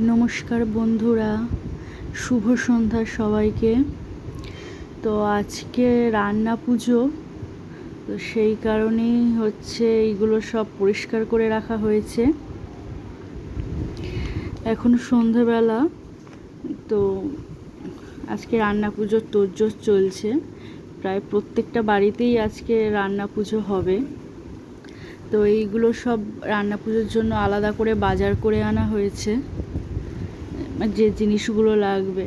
নমস্কার বন্ধুরা, শুভ সন্ধ্যা সবাইকে। তো আজকে রান্না পুজো, তো সেই কারণেই হচ্ছে এইগুলো সব পরিষ্কার করে রাখা হয়েছে। এখন সন্ধেবেলা, তো আজকে রান্না পুজোর তোড়জোড় চলছে। প্রায় প্রত্যেকটা বাড়িতেই আজকে রান্না পুজো হবে। তো এইগুলো সব রান্না পুজোর জন্য আলাদা করে বাজার করে আনা হয়েছে। যে জিনিসগুলো লাগবে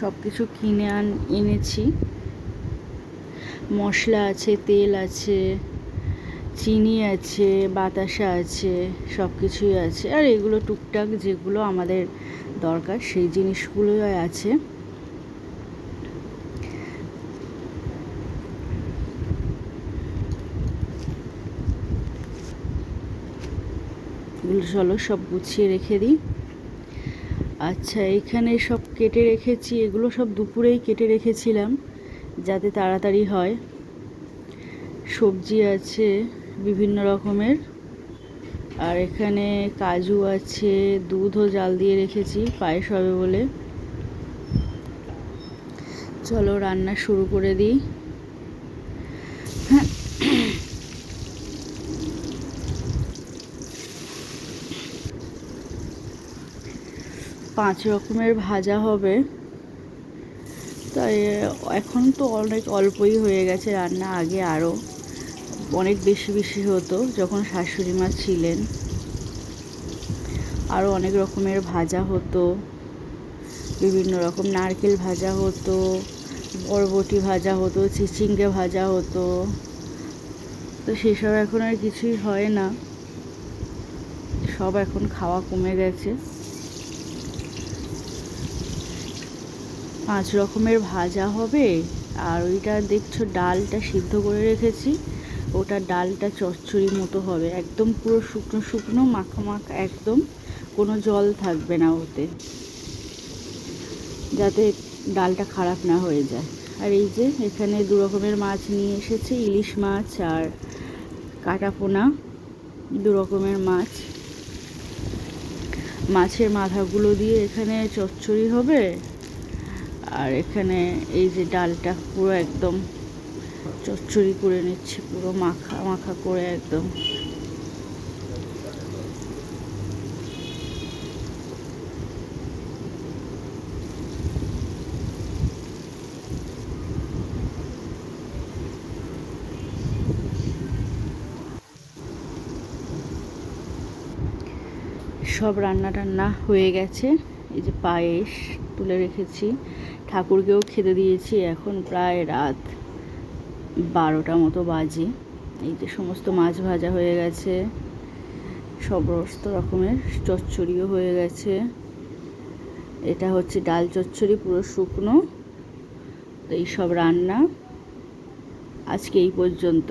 সব কিছু কিনে আন, এনেছি। মশলা আছে, তেল আছে, চিনি আছে, বাতাসা আছে সব কিছুই আছে। আর এগুলো টুকটাক যেগুলো আমাদের দরকার, সেই জিনিসগুলোই আছে। এগুলো চলো, সব গুছিয়ে রেখে দিই। আচ্ছা এখানে সব কেটে রেখেছি। এগুলো সব দুপুরেই কেটে রেখেছিলাম, যাতে তাড়াতাড়ি হয়। সবজি আছে বিভিন্ন রকমের। আর এখানে কাজু আছে, দুধও জাল দিয়ে রেখেছি, পায়েস হবে বলে। চলো, রান্না শুরু করে দিই। পাঁচ রকমের ভাজা হবে। তাই, এখন তো অনেক অল্পই হয়ে গেছে রান্না, আগে আরও অনেক বেশি বেশি হতো যখন শাশুড়ি মা ছিলেন। আরও অনেক রকমের ভাজা হতো, বিভিন্ন রকম নারকেল ভাজা হতো, বরবটি ভাজা হতো, চিচিঙ্গে ভাজা হতো। তো সেসব এখন আর কিছুই হয় না। সব এখন খাওয়া কমে গেছে। পাঁচ রকমের ভাজা হবে। আর ওইটা দেখছ, ডালটা সিদ্ধ করে রেখেছি। ওটা ডালটা চচ্চড়ি মতো হবে। একদম পুরো শুকনো শুকনো, মাখা মাখা একদম। কোনো জল থাকবে না ওতে। যাতে ডালটা খারাপ না হয়ে যায়। আর এই যে, এখানে দু রকমের মাছ নিয়ে এসেছে। ইলিশ মাছ আর কাটাপোনা দু রকমের মাছ। মাছের মাথাগুলো দিয়ে এখানে চচ্চড়ি হবে। আর এখানে এই যে ডালটা পুরো একদম চচ্চড়ি করে নিচ্ছে, পুরো মাখা মাখা করে একদম। সব রান্না টান্না হয়ে গেছে। এই যে পায়েস তুলে রেখেছি। ঠাকুরকেও খেতে দিয়েছি এখন প্রায় রাত বারোটা মতো বাজে। এই যে সমস্ত মাছ ভাজা হয়ে গেছে সমস্ত রকমের চচ্চড়িও হয়ে গেছে। এটা হচ্ছে ডাল চচ্চড়ি, পুরো শুকনো। এই সব রান্না আজকে এই পর্যন্ত।